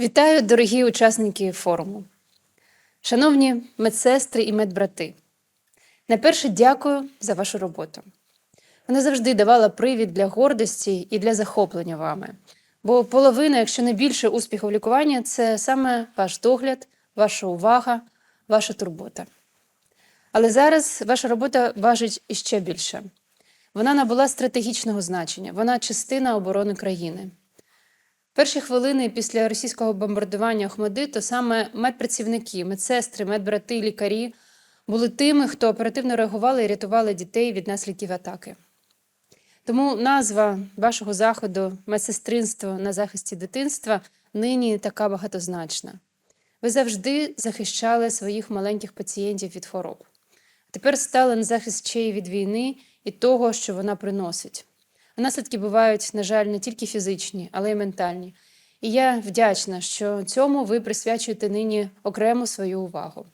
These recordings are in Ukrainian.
Вітаю, дорогі учасники форуму. Шановні медсестри і медбрати. Найперше дякую за вашу роботу. Вона завжди давала привід для гордості і для захоплення вами. Бо половина, якщо не більше успіху в лікуванні, це саме ваш догляд, ваша увага, ваша турбота. Але зараз ваша робота важить іще більше. Вона набула стратегічного значення, вона частина оборони країни. Перші хвилини після російського бомбардування Охмадиту саме медпрацівники, медсестри, медбрати, лікарі були тими, хто оперативно реагували і рятували дітей від наслідків атаки. Тому назва вашого заходу медсестринство на захисті дитинства нині така багатозначна. Ви завжди захищали своїх маленьких пацієнтів від хвороб. Тепер стали на захист ще й від війни і того, що вона приносить. Наслідки бувають, на жаль, не тільки фізичні, але й ментальні. І я вдячна, що цьому ви присвячуєте нині окрему свою увагу.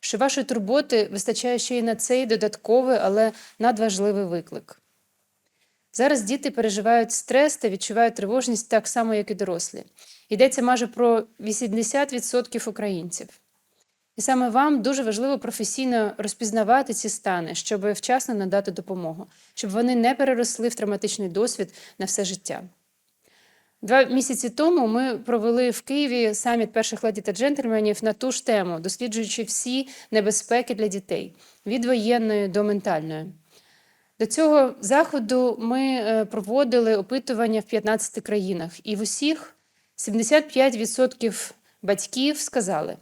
Що вашої турботи вистачає ще й на цей додатковий, але надважливий виклик. Зараз діти переживають стрес та відчувають тривожність так само, як і дорослі. Йдеться майже про 80% українців. І саме вам дуже важливо професійно розпізнавати ці стани, щоб вчасно надати допомогу, щоб вони не переросли в травматичний досвід на все життя. Два місяці тому ми провели в Києві саміт перших леді та джентльменів на ту ж тему, досліджуючи всі небезпеки для дітей від воєнної до ментальної. До цього заходу ми е, проводили опитування в 15 країнах, і в усіх 75% батьків сказали,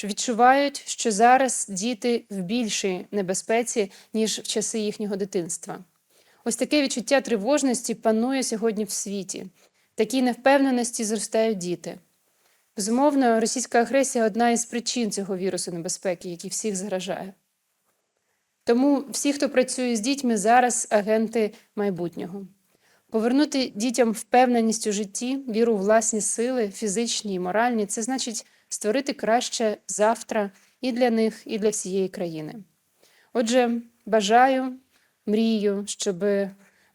що відчувають, що зараз діти в більшій небезпеці, ніж в часи їхнього дитинства. Ось таке відчуття тривожності панує сьогодні в світі. Такій невпевненості зростають діти. Безумовно, російська агресія одна із причин цього вірусу небезпеки, який всіх заражає. Тому всі, хто працює з дітьми, зараз агенти майбутнього. Повернути дітям впевненість у житті, віру у власні сили, фізичні і моральні це значить створити краще завтра і для них, і для всієї країни. Отже, бажаю, мрію, щоб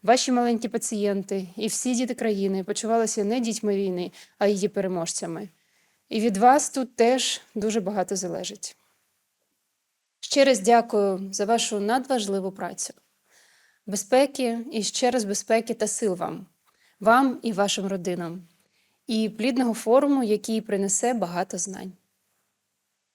ваші маленькі пацієнти і всі діти країни почувалися не дітьми війни, а її переможцями. І від вас тут теж дуже багато залежить. Ще раз дякую за вашу надважливу працю. Безпеки і ще раз безпеки та сил вам, вам і вашим родинам, і плідного форуму, який принесе багато знань.